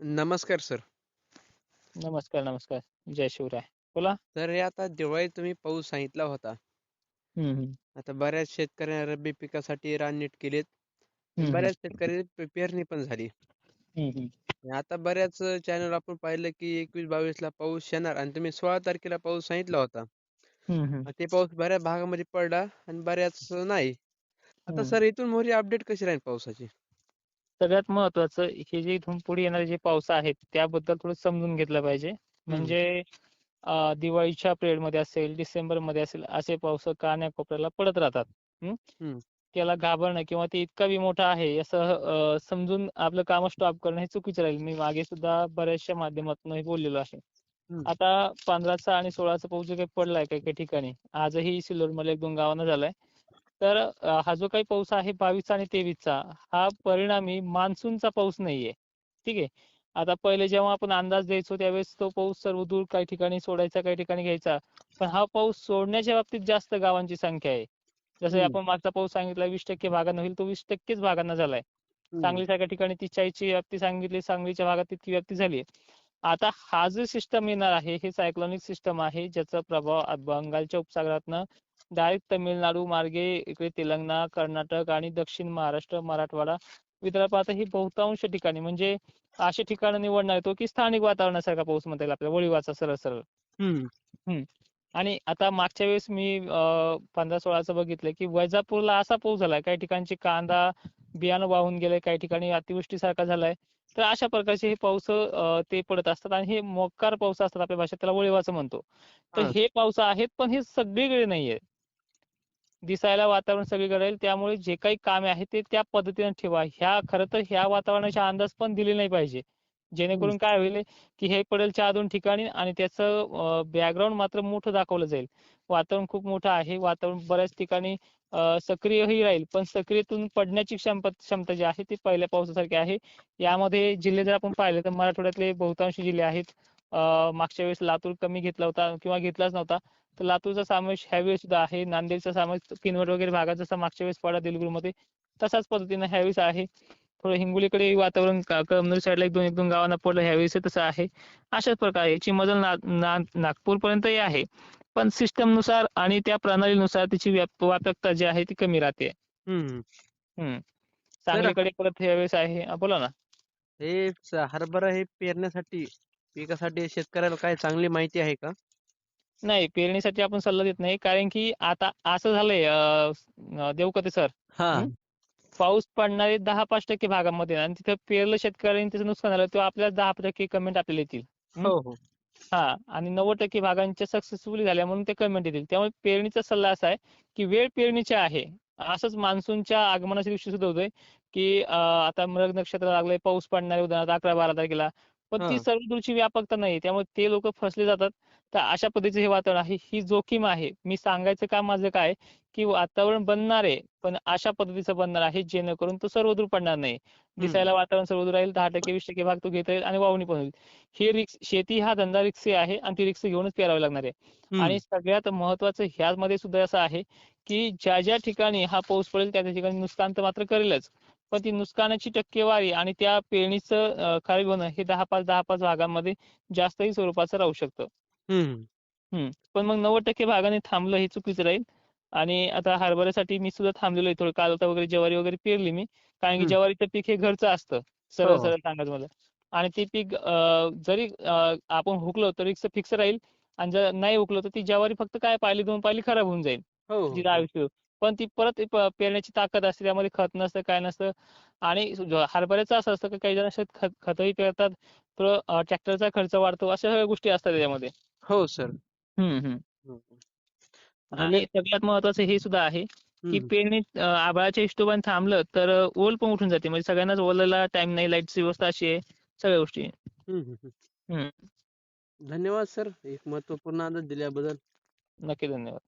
नमस्कार सर नमस्कार नमस्कार. जय शिवराय. बोला. तर हे आता दिवाळीत तुम्ही पाऊस सांगितला होता. हम्म आता बऱ्याच शेतकऱ्यांनी रब्बी पिकासाठी रान नीट केलेत. हम्म, बऱ्याच शेतकरी पेरणी पण झाली. हम्म, हम्म. आणि आता बऱ्याच चॅनल आपण पाहिलं की एकवीस बावीस ला पाऊस येणार आणि तुम्ही सोळा तारखेला पाऊस सांगितला होता. हम्म, हम्म. आणि ते पाऊस बऱ्याच भागामध्ये पडला आणि बऱ्याच नाही. आता हम्म. सर इथून मोठी अपडेट कशी राहील पावसाची? सगळ्यात महत्वाचं हे जे इथून पुढे येणारे जे पाऊस आहेत त्याबद्दल थोडं समजून घेतलं पाहिजे. म्हणजे दिवाळीच्या पिरियडमध्ये असेल डिसेंबरमध्ये असेल असे पाऊस कान्याकोपऱ्याला पडत राहतात. त्याला घाबरणं किंवा ते इतका बी मोठा आहे असं समजून आपलं काम स्टॉप करणं हे चुकीचं राहील. मी मागे सुद्धा बऱ्याचशा माध्यमातून हे बोललेलो आहे. आता पंधराचा आणि सोळाचा पाऊस जो काही पडलाय काही काही ठिकाणी आजही सिल्लोडमध्ये एक दोन गावांना झालाय. तर हा जो काही पाऊस आहे बावीसचा आणि तेवीसचा हा परिणामी मान्सूनचा पाऊस नाहीये. ठीक आहे? आता पहिले जेव्हा आपण अंदाज द्यायचो त्यावेळेस तो पाऊस सर्व दूर काही ठिकाणी सोडायचा काही ठिकाणी घ्यायचा. पण हा पाऊस सोडण्याच्या बाबतीत जास्त गावांची संख्या आहे. जसं. आपण मागचा पाऊस सांगितला वीस टक्के भागांना होईल तो वीस टक्केच भागांना झालाय. सांगलीसारख्या ठिकाणी ती चाळीसची व्याप्ती सांगितली सांगलीच्या भागात तितकी व्याप्ती झाली आता हा जो सिस्टम येणार आहे हे सायक्लॉनिक सिस्टम आहे ज्याचा प्रभाव बंगालच्या उपसागरातनं डायरेक्ट तामिळनाडू मार्गे इकडे तेलंगणा कर्नाटक आणि दक्षिण महाराष्ट्र मराठवाडा विदर्भात ही बहुतांश ठिकाणी म्हणजे अशी ठिकाणं निवडणार तो की स्थानिक वातावरणासारखा पाऊस म्हणता येईल आपल्याला वळीवाचा सरळ सरळ. हम्म. आणि आता मागच्या वेळेस मी अं, पंधरा सोळाचं बघितलं की वैजापूरला असा पाऊस झालाय काही ठिकाणची कांदा बियाणं वाहून गेलंय काही ठिकाणी अतिवृष्टीसारखा झालाय. तर अशा प्रकारचे हे पाऊस ते पडत असतात आणि हे मोकार पाऊस असतात आपल्या भाषेत त्याला वळीवाचं म्हणतो. तर हा. हे पाऊस आहेत पण हे सगळीकडे नाहीये. दिसायला वातावरण सगळीकडे राहील. त्यामुळे जे काही कामे आहे ते त्या पद्धतीने ठेवा. ह्या खरं तर ह्या वातावरणाचे अंदाज पण दिले नाही पाहिजे. जेणेकरून काय होईल की हे पडेल चार दोन ठिकाणी आणि त्याचं बॅकग्राऊंड मात्र मोठं दाखवलं जाईल. वातावरण खूप मोठं आहे. वातावरण बऱ्याच ठिकाणी सक्रियही राहील. पण सक्रियतून पडण्याची क्षमता क्षमता जी आहे ती पहिल्या पावसासारखी आहे. यामध्ये जिल्हे जर आपण पाहिले तर मराठवाड्यातले बहुतांश जिल्हे आहेत. मागच्या वेळेस लातूर कमी घेतला होता किंवा घेतलाच नव्हता. तर लातूरचा समावेश ह्यावेळेस सुद्धा आहे. नांदेडचा समावेश किनवट वगैरे भागात जसा मागच्या वेळेस पडा देलगुरमध्ये. तसाच पद्धतीने ह्यावेळेस आहे. थोडं हिंगोलीकडे वातावरण कमनूर साईडला एक दोन एक दोन गावांना पडलं. ह्यावेळेस तसं आहे. अशाच प्रकारे चिमजल ना, ना, नागपूरपर्यंतही आहे. पण सिस्टमनुसार आणि त्या प्रणालीनुसार त्याची व्याप व्यापकता जी आहे ती कमी राहते. सांगलीकडे परत ह्यावेळेस आहे. बोला ना. हे हरभरा हे पेरण्यासाठी पिकासाठी शेतकऱ्याला काय चांगली माहिती आहे का? नाही पेरणीसाठी आपण सल्ला देत नाही. कारण की आता असं झालंय अं, देवकते सर. हा. हम्म. पाऊस पडणारे दहा पाच टक्के भागामध्ये आणि तिथं पेरलं शेतकऱ्यांनी त्याचं नुकसान झालं तेव्हा आपल्याला दहा टक्के कमेंट आपल्याला येतील. हो हो. हा. आणि नव्वद टक्के भागांच्या सक्सेसफुली झाल्या म्हणून ते कमेंट येतील. त्यामुळे पेरणीचा सल्ला असा आहे की वेळ पेरणीची आहे. असंच मान्सूनच्या आगमनाच्या दिवशी सुद्धा होतोय की अं, आता मृग नक्षत्र लागलंय पाऊस पडणार आहे उदाहरणार्थ अकरा बारा तारखेला. पण ती हा. सर्व दूरची व्यापकता नाही त्यामुळे ते लोक फसले जातात. तर अशा पद्धतीचे हे वातावरण आहे. ही जोखीम आहे. मी सांगायचं काम माझं काय? की वातावरण बनणार आहे पण अशा पद्धतीचं बनणार आहे जेणेकरून तो सर्वदूर पडणार नाही. दिसायला वातावरण सर्वदूर राहील. दहा टक्के वीस टक्के भाग तो घेता येईल आणि वावणी पण होईल. हे रिक्स शेती हा धंदा रिक्सी आहे आणि ती रिक्स घेऊनच पेरावी लागणार आहे. आणि सगळ्यात महत्वाचं ह्यामध्ये सुद्धा असं आहे की ज्या ज्या ठिकाणी हा पाऊस पडेल त्या त्या ठिकाणी नुकसान तर मात्र करेलच. पण ती नुकसानाची टक्केवारी आणि त्या पेरणीचं अं, खरीप होणं हे दहा पाच दहा पाच भागांमध्ये जास्तही स्वरूपाचं राहू शकतं. पण मग नव्वद टक्के भागाने थांबलं हे चुकीचं राहील. आणि आता हरभऱ्यासाठी मी सुद्धा थांबलेलो आहे थोडं. काल होता वगैरे ज्वारी वगैरे पेरली मी. कारण की. ज्वारीचं पीक हे घरचं असतं. सरळ हो, हो. सरळ सांगायचं मला आणि ते पीक जरी आपण हुकलो तरी फिक्स राहील. आणि जर नाही हुकलो तर ती ज्वारी फक्त काय पाहिली दोन पाहिली खराब होऊन जाईल. हो हो. जिथं आयुष्य. पण ती परत पेरण्याची ताकद असते त्यामध्ये खत नसतं काय नसतं. आणि हरभऱ्याचं असं असतं की काही जण शेत खत खतही पेरतात तर ट्रॅक्टरचा खर्च वाढतो अशा सगळ्या गोष्टी असतात त्याच्यामध्ये. हो सर. हम्म. आणि सगळ्यात महत्वाचं हे सुद्धा आहे की. पेरणी आभाळाच्या हिशोबाने थांबलं तर ओल पण उठून जाते. म्हणजे सगळ्यांनाच ओलाला टाइम नाही लाईटची व्यवस्था अशी आहे सगळ्या गोष्टी. धन्यवाद सर. एक महत्त्वपूर्ण अंदाज दिल्याबद्दल. नक्की धन्यवाद.